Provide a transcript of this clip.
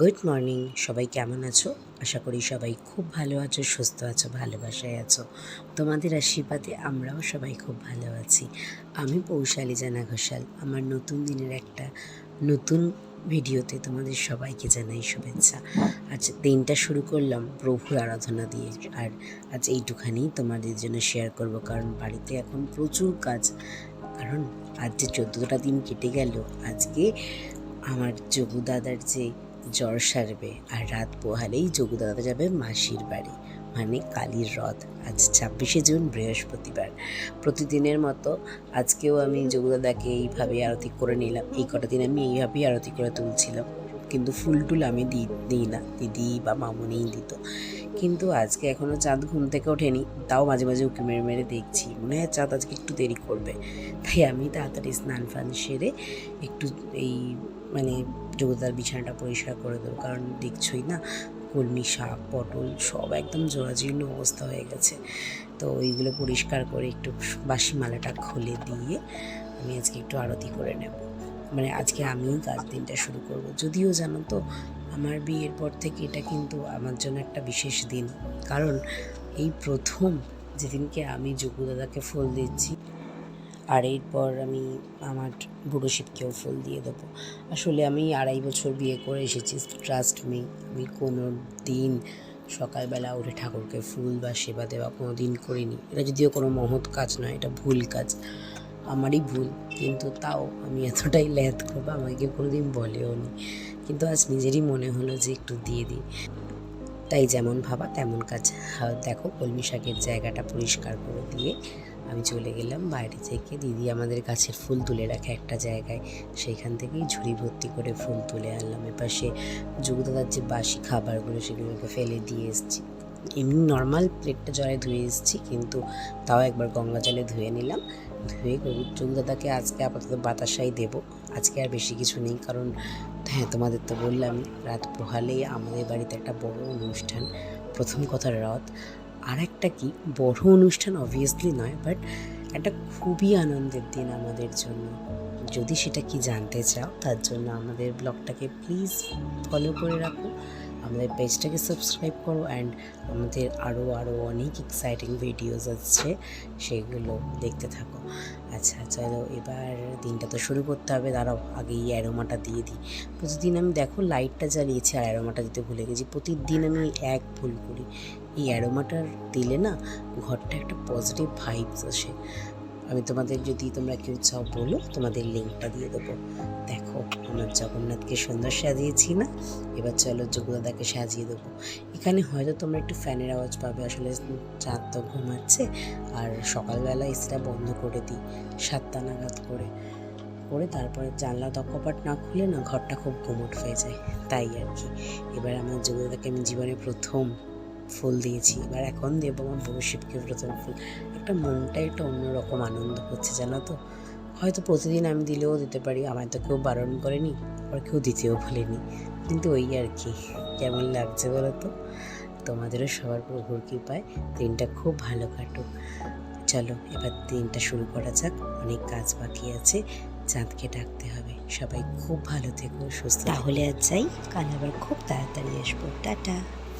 Good morning সবাই কেমন আছো? আশা করি সবাই খুব ভালো আছো, সুস্থ আছো, ভালোবাসায় আছো। তোমাদের আশীর্বাদে আমরাও সবাই খুব ভালো আছি। আমি পৌশালী জানা ঘোষাল। আমার নতুন দিনের একটা নতুন ভিডিওতে তোমাদের সবাইকে জানাই শুভেচ্ছা। আজ দিনটা শুরু করলাম প্রভুর আরাধনা দিয়ে। আর আজ এইটুখানেই তোমাদের জন্য শেয়ার করব। কারণ বাড়িতে এখন প্রচুর কাজ। কারণ আজ যে চোদ্দোটা দিন কেটে গেল, আজকে আমার যোগু দাদার যে জ্বর সারবে। আর রাত পোহালেই যোগু দাদা যাবে মাসির বাড়ি মানে কালীর রথ, আজ ছাব্বিশে জুন, বৃহস্পতিবার। প্রতিদিনের মতো আজকেও আমি যোগদাদাকে এইভাবে আরতি করে নিলাম। এই কটা দিন আমি এইভাবেই আরতি করে তুলছিলাম। কিন্তু ফুল টুল আমি দিই না। দিদি বা মামুনিই দিত। কিন্তু আজকে এখনও চাঁদ ঘুম থেকে ওঠেনি, তাও মাঝে মাঝে উঁকি মেরে মেরে দেখছি। মনে হয় চাঁদ আজকে একটু দেরি করবে। তাই আমি তাড়াতাড়ি স্নান ফান সেরে একটু এই মানে যোগদার বিছানাটা পরিষ্কার করে দেবো। কারণ দেখছই না, কলমি শাক, পটল সব একদম জোড়াজীর্ণ অবস্থা হয়ে গেছে। তো ওইগুলো পরিষ্কার করে একটু বাসি মালাটা খুলে দিয়ে আমি আজকে একটু আরতি করে নেব। মানে আজকে আমিই কাজ দিনটা শুরু করব। যদিও জানো তো আমার বিয়ের পর থেকে এটা কিন্তু আমার জন্য একটা বিশেষ দিন। কারণ এই প্রথম যেদিনকে আমি যোগু দাদাকে ফুল দিচ্ছি, আর এরপর আমি আমার বুড়ো শিবকেও ফুল দিয়ে দেবো। আসলে আমি আড়াই বছর বিয়ে করে এসেছি ট্রাস্ট মি আমি কোনো দিন সকালবেলা উঠে ঠাকুরকে ফুল বা সেবা দেওয়া কোনো দিন করিনি। এটা যদিও কোনো মহৎ কাজ নয়, এটা ভুল কাজ। আমারই ভুল, কিন্তু তাও আমি এতটাই ল্যাদ করব, আমাকে কোনো দিন বলেও নি কিন্তু আজ নিজেরই মনে হলো যে একটু দিয়ে দিই। তাই যেমন ভাবা তেমন কাজ। হ্যাঁ, দেখো কলমি শাকের জায়গাটা পরিষ্কার করে দিয়ে আমি চলে গেলাম বাইরে থেকে। দিদি আমাদের গাছের ফুল তুলে রাখে একটা জায়গায়। সেইখান থেকেই ঝুড়ি ভর্তি করে ফুল তুলে আনলাম। এপাশে যুগদাদার যে বাসি খাবারগুলো সেগুলোকে ফেলে দিয়ে এসেছি। এমনি নর্মাল প্লেটটা জলে ধুয়ে এসেছি, কিন্তু তাও একবার গঙ্গা জলে ধুয়ে নিলাম। ধুয়ে দাদাকে আজকে আপাতত বাতাসাই দেবো। আজকে আর বেশি কিছু নেই, কারণ হ্যাঁ তোমাদের তো বললাম, রাত পোহালেই আমাদের বাড়িতে একটা বড় অনুষ্ঠান, প্রথম কথা রথ। আর একটা কি, বড় অনুষ্ঠান অবভিয়াসলি নয় বাট একটা খুবই আনন্দের দিন আমাদের জন্য। যদি সেটা কি জানতে চাও, তার জন্য আমাদের ব্লগটাকে প্লিজ ফলো করে রাখো। আমাদের পেজটাকে সাবস্ক্রাইব করো অ্যান্ড আমাদের আরও আরও অনেক এক্সাইটিং ভিডিওস আসছে, সেগুলো দেখতে থাকো। আচ্ছা চলো এবার দিনটা তো শুরু করতে হবে, দাঁড়াও আগে এই অ্যারোমাটা দিয়ে দিই। প্রতিদিন আমি দেখো লাইটটা জ্বালিয়েছি, আর অ্যারোমাটা দিতে ভুলে গেছি। প্রতিদিন আমি এক ভুল করি। এই অ্যারোমাটার দিলে না, ঘরটা একটা পজিটিভ ভাইবস আসে। আমি তোমাদের যদি তোমরা কেউ চাও বলো, তোমাদের লিঙ্কটা দিয়ে দেবো। দেখো, আমার জগন্নাথকে সুন্দর সাজিয়েছি না? এবার চলো যোগদাদাকে সাজিয়ে দেবো। এখানে হয়তো তোমরা একটু ফ্যানের আওয়াজ পাবে, আসলে চাঁদ তো ঘুমাচ্ছে আর সকালবেলা এসিটা বন্ধ করে দিই, সাতটা নাগাদ করে। করে তারপরে জানলা দক্ষপাট না খুলে না, ঘরটা খুব গুমট হয়ে যায়, তাই আর কি। এবার আমার যোগদাদাকে আমি জীবনে প্রথম ফুল দিয়েছি। এবার এখন দেবো আমার বড় শিবকে প্রথম ফুল। একটা মনটাই একটা অন্যরকম আনন্দ হচ্ছে, জানো তো? হয়তো প্রতিদিন আমি দিলেও দিতে পারি আমার তো কেউ বারণ করেনি আর কেউ দিতেও বলেনি। কিন্তু ওই আর কি, কেমন লাগছে বলো তো? তোমাদেরও সবার প্রভুর কৃপায় দিনটা খুব ভালো কাটুক। চলো, এবার দিনটা শুরু করা যাক, অনেক কাজ বাকি আছে, চাঁদকে ডাকতে হবে। সবাই খুব ভালো থেকো, সুস্থ তাহলে আর যাই, কাল আবার খুব তাড়াতাড়ি আসব। টাটা।